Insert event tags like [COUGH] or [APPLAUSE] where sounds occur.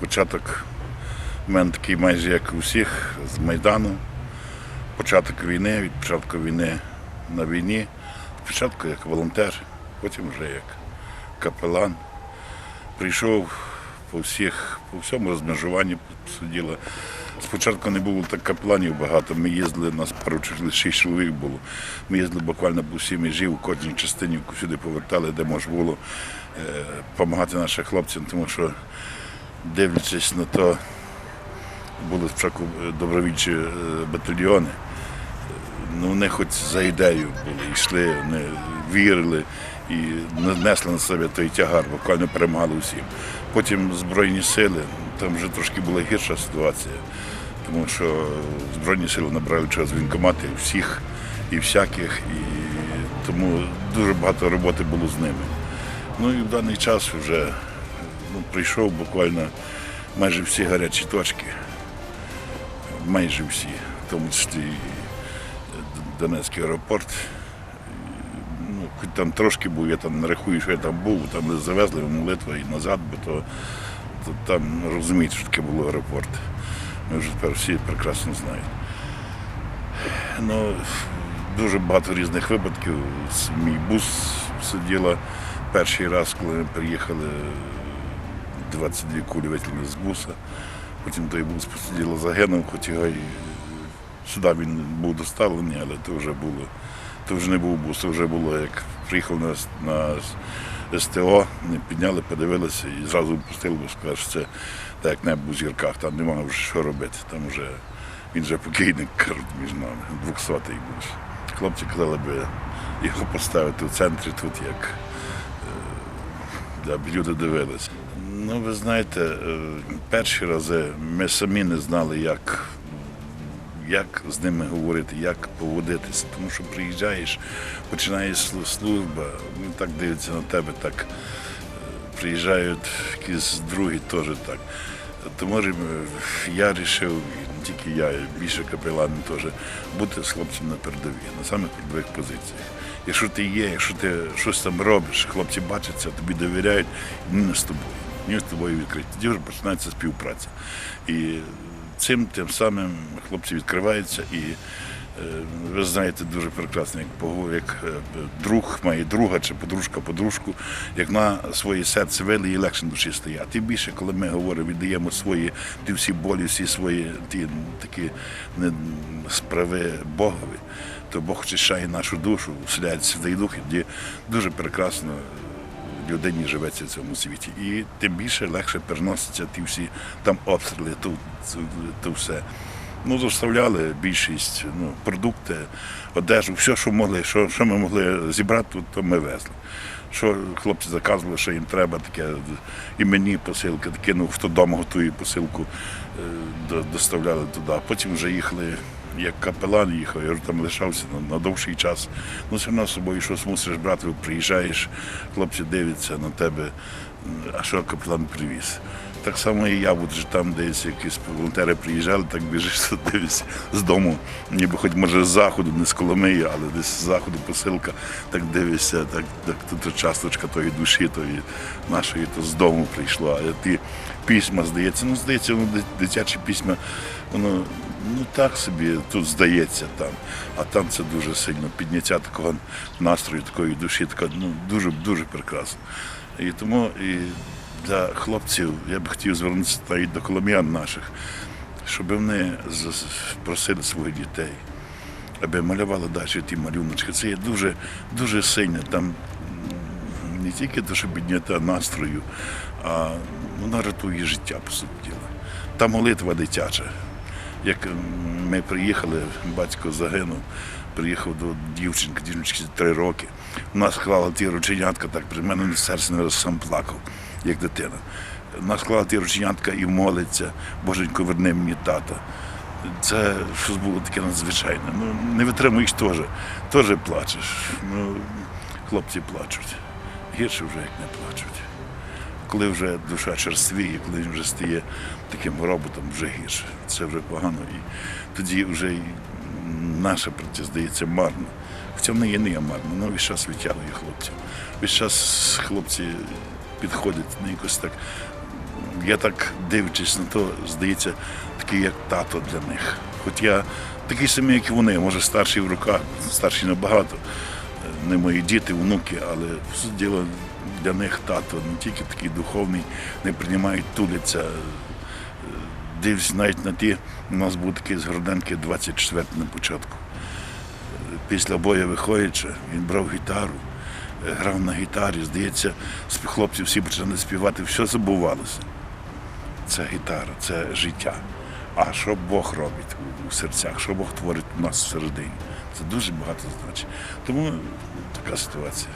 початок в мене такий майже як у всіх з Майдану. Початок війни, від початку війни на війні, спочатку як волонтер, потім вже як капелан. Прийшов по всіх, по всьому розмежуванні суділа. Спочатку не було так капеланів багато. Ми їздили, нас чоловік, шість чоловік було. Ми їздили буквально по всій межі, у кожній частині сюди повертали, де можна було допомагати нашим хлопцям, тому що дивлячись на то, були спочатку добровільчі е, батальйони. Ну, вони хоч за ідею були, йшли, вони вірили і несли на себе той тягар, буквально перемагали усім. Потім Збройні сили, там вже трошки була гірша ситуація, тому що Збройні сили набрали через вінкомати всіх і всяких, і тому дуже багато роботи було з ними. Ну і в даний час вже ну, прийшов буквально майже всі гарячі точки, майже всі, в тому числі Донецький аеропорт. Ну, хоч там трошки був, я там не рахую, що я там був, там завезли в і назад, бо то, то там розуміють, що таке було аеропорт. Ми вже тепер всі прекрасно знають. Ну, дуже багато різних випадків. Мій бус сиділа перший раз, коли ми приїхали, 22 кулі витягли з буса. Потім той бус посиділо загинув, і сюди він був доставлений, але то вже було. То вже не був бус, то вже було як приїхав на, на СТО, не підняли, подивилися і зразу пустили, бо сказали, що це так як небо у зірках, там немає вже що робити. Там вже він вже покійник, кажуть, між нами, двохсотий був. Хлопці казали би його поставити в центрі тут, як е, аби люди дивилися. Ну, ви знаєте, е, перші рази ми самі не знали, як як з ними говорити, як поводитися. Тому що приїжджаєш, починає слу- служба, він так дивиться на тебе, так е, приїжджають якісь другі теж так. Тому я вирішив, не тільки я, більше капелани теж, бути з хлопцем на передовій, на самих передових позиціях. Якщо ти є, якщо ти щось там робиш, хлопці бачаться, тобі довіряють, вони з тобою. Вони з відкриті. Тоді вже починається співпраця. І цим тим самим хлопці відкриваються і е, ви знаєте дуже прекрасно, як, як е, друг має друга чи подружка подружку, як на своє серце вели, їй легше на душі стояти. Тим більше, коли ми говоримо, віддаємо свої ті всі болі, всі свої ті такі справи Богові, то Бог очищає нашу душу, вселяє Святий Дух, і дуже прекрасно людині живеться в цьому світі. І тим більше легше переносяться ті всі там обстріли, то, то, все. Ну, доставляли більшість ну, продукти, одежу, все, що могли, що, що ми могли зібрати, то, ми везли. Що хлопці заказували, що їм треба, таке і мені посилка, таке, ну, хто вдома готує посилку, е, до- доставляли туди. Потім вже їхали, як капелан їхав, я вже там лишався на, на довший час. Ну, все одно з собою щось мусиш брати, приїжджаєш, хлопці дивляться на тебе, а що капелан привіз. Так само і я, от же там десь якісь волонтери приїжджали, так біжиш тут [LAUGHS] дивишся з дому, ніби хоч може з заходу, не з Коломиї, але десь з заходу посилка, так дивишся, так, так тут часточка тої душі, тої нашої, то з дому прийшло. А ті письма, здається, ну здається, ну, ди- дитячі письма, воно ну так собі тут здається там. А там це дуже сильно підняття такого настрою, такої душі, така ну дуже дуже прекрасно. І тому і для хлопців я б хотів звернутися та і до колом'ян наших, щоб вони просили своїх дітей, аби малювали далі ті малюночки. Це є дуже, дуже сильно. Там не тільки те, що підняття настрою, а вона рятує життя, по суті діла. Та молитва дитяча. Як ми приїхали, батько загинув, приїхав до дівчинки, дівчинки три роки. Вона склала ті рученятка, так при мене серце не раз сам плакав, як дитина. Вона склала ті рученятка і молиться, Боженько, верни мені тата. Це щось було таке надзвичайне. Ну, не витримуєш теж, теж плачеш. Ну, хлопці плачуть. Гірше вже як не плачуть. Коли вже душа черствіє, коли він вже стає таким роботом, вже гірше. Це вже погано. І тоді вже і наша праця здається марно. В не є марно, але весь час відтягує хлопців. Весь час хлопці підходять на якось так я так дивлячись на то, здається, такий як тато для них. Хоч я такий самий, як і вони, може старший в руках, старший набагато. Не мої діти, внуки, але все діло для них тато, не тільки такий духовний, не приймають, туляться. Дивлюсь навіть на ті, у нас був такий з Городенки 24 на початку. Після бою виходячи, він брав гітару, е, грав на гітарі, здається, хлопці всі почали співати, все забувалося. Це гітара, це життя. А що Бог робить у серцях, що Бог творить у нас всередині. Це дуже багато значить. Тому така ситуація.